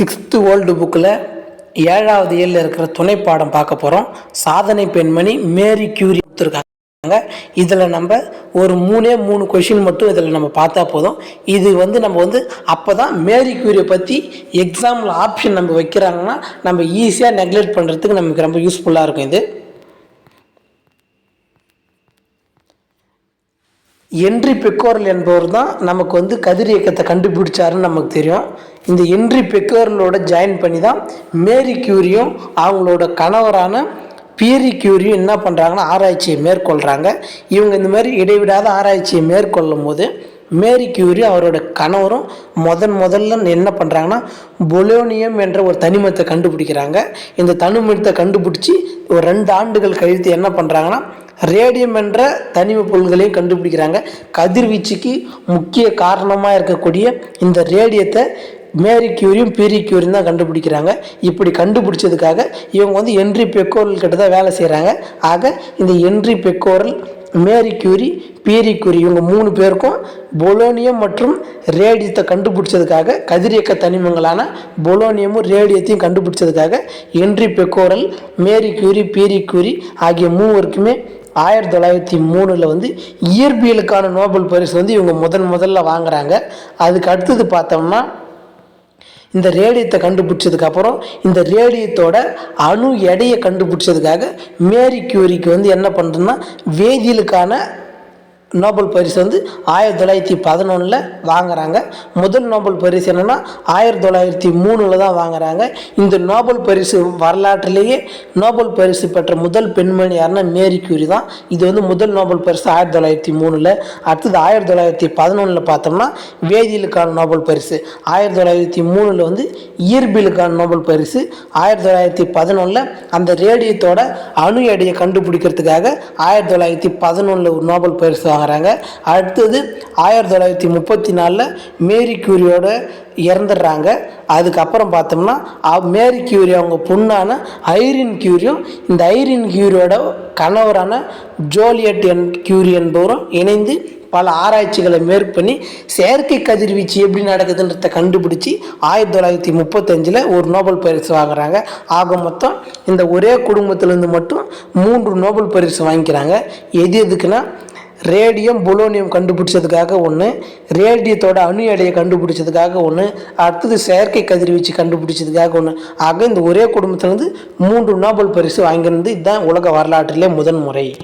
Sixth old புக்கில் ஏழாவது ஏழில் இருக்கிற துணை பாடம் பார்க்க போகிறோம். சாதனை பெண்மணி மேரி கியூரி கொடுத்துருக்காங்க. இதில் நம்ம ஒரு மூணே மூணு கொஷின் மட்டும் இதில் நம்ம பார்த்தா போதும். இது வந்து நம்ம வந்து அப்போ தான் மேரி கியூரியை பற்றி எக்ஸாமில் ஆப்ஷன் நம்ம வைக்கிறாங்கன்னா நம்ம ஈஸியாக நெக்லெக்ட் பண்ணுறதுக்கு நமக்கு ரொம்ப யூஸ்ஃபுல்லாக இருக்கும் இது. என்ட்ரி பெக்கோரல் என்பவர் தான் நமக்கு வந்து கதிர் இயக்கத்தை கண்டுபிடிச்சாருன்னு நமக்கு தெரியும். இந்த என்ட்ரி பெக்கர்னோட ஜாயின் பண்ணி தான் மேரி கியூரியும் அவங்களோட கணவரான பியரி கியூரியும் என்ன பண்ணுறாங்கன்னா ஆராய்ச்சியை மேற்கொள்கிறாங்க இவங்க இந்த மாதிரி இடைவிடாத ஆராய்ச்சியை மேற்கொள்ளும் போது மேரி கியூரி அவரோட கணவரும் முதன் முதல்ல என்ன பண்ணுறாங்கன்னா பொலோனியம் என்ற ஒரு தனிமத்தை கண்டுபிடிக்கிறாங்க. இந்த தனிமத்தை கண்டுபிடிச்சி ஒரு ரெண்டு ஆண்டுகள் கழித்து என்ன பண்ணுறாங்கன்னா ரேடியம் என்ற தனிம பொருள்களையும் கண்டுபிடிக்கிறாங்க. கதிர்வீச்சுக்கு முக்கிய காரணமாக இருக்கக்கூடிய இந்த ரேடியத்தை மேரி கியூரியும் பீரி கியூரியும் தான் கண்டுபிடிக்கிறாங்க. இப்படி கண்டுபிடிச்சதுக்காக இவங்க வந்து என்ட்ரி பெக்கோரல் கிட்ட தான் வேலை செய்கிறாங்க ஆக இந்த Henri Becquerel Marie Curie Pierre Curie இவங்க மூணு பேருக்கும் பொலோனியம் மற்றும் ரேடியத்தை கண்டுபிடிச்சதுக்காக கதிரியக்க தனிமங்களான பொலோனியமும் ரேடியத்தையும் கண்டுபிடிச்சதுக்காக Henri Becquerel Marie Curie Pierre Curie ஆகிய மூவருக்குமே ஆயிரத்தி தொள்ளாயிரத்தி மூணில் வந்து இயற்பியலுக்கான நோபல் பரிசு வந்து இவங்க முதன் முதல்ல வாங்குறாங்க. அதுக்கு அடுத்தது பார்த்தோம்னா இந்த ரேடியத்தை கண்டுபிடிச்சதுக்கப்புறம் இந்த ரேடியத்தோட அணு எடையை கண்டுபிடிச்சதுக்காக மேரி கியூரிக்கு வந்து என்ன பண்ணுறதுன்னா வேதியிலுக்கான நோபல் பரிசு வந்து ஆயிரத்தி தொள்ளாயிரத்தி பதினொன்றில் வாங்குறாங்க. முதல் நோபல் பரிசு என்னென்னா ஆயிரத்தி தொள்ளாயிரத்தி மூணில் தான் வாங்குறாங்க. இந்த நோபல் பரிசு வரலாற்றிலேயே நோபல் பரிசு பெற்ற முதல் பெண்மணி யாருன்னா மேரி கியூரி தான். இது வந்து முதல் நோபல் பரிசு ஆயிரத்தி தொள்ளாயிரத்தி மூணில். அடுத்தது ஆயிரத்தி தொள்ளாயிரத்தி பதினொன்றில் பார்த்தோம்னா வேதியிலுக்கான நோபல் பரிசு. ஆயிரத்தி தொள்ளாயிரத்தி மூணில் வந்து இயற்பியலுக்கான நோபல் பரிசு. ஆயிரத்தி தொள்ளாயிரத்தி பதினொன்றில் அந்த ரேடியத்தோட அணு எடையை கண்டுபிடிக்கிறதுக்காக ஆயிரத்தி தொள்ளாயிரத்தி பதினொன்றில் ஒரு நோபல் பரிசு வாங்குறாங்க. அடுத்தது ஆயிரத்தி தொள்ளாயிரத்தி முப்பத்தி நாலில் மேரி கியூரியோட இறந்துடுறாங்க. அதுக்கப்புறம் பார்த்தோம்னா மேரி கியூரி அவங்க பொண்ணான ஐரின் கியூரியும் இந்த ஐரின் கியூரியோட கணவரான ஜோலியட் என் கியூரி என்பவரும் இணைந்து பல ஆராய்ச்சிகளை மேற்கொண்ணி செயற்கை கதிர்வீச்சு எப்படி நடக்குதுன்றத கண்டுபிடிச்சி ஆயிரத்தி தொள்ளாயிரத்தி முப்பத்தஞ்சில் ஒரு நோபல் பரிசு வாங்குறாங்க. ஆக மொத்தம் இந்த ஒரே குடும்பத்திலேருந்து மட்டும் மூன்று நோபல் பரிசு வாங்கிக்கிறாங்க. எது எதுக்குன்னா ரேடியம் பொலோனியம் கண்டுபிடிச்சதுக்காக ஒன்று ரேடியத்தோட அணு எடையை கண்டுபிடிச்சதுக்காக ஒன்று அடுத்தது செயற்கை கதிர்வீச்சு கண்டுபிடிச்சதுக்காக ஒன்று ஆக இந்த ஒரே குடும்பத்திலேருந்து மூன்று நோபல் பரிசு வாங்கியிருந்து இதுதான் உலக வரலாற்றிலே முதன்முறை.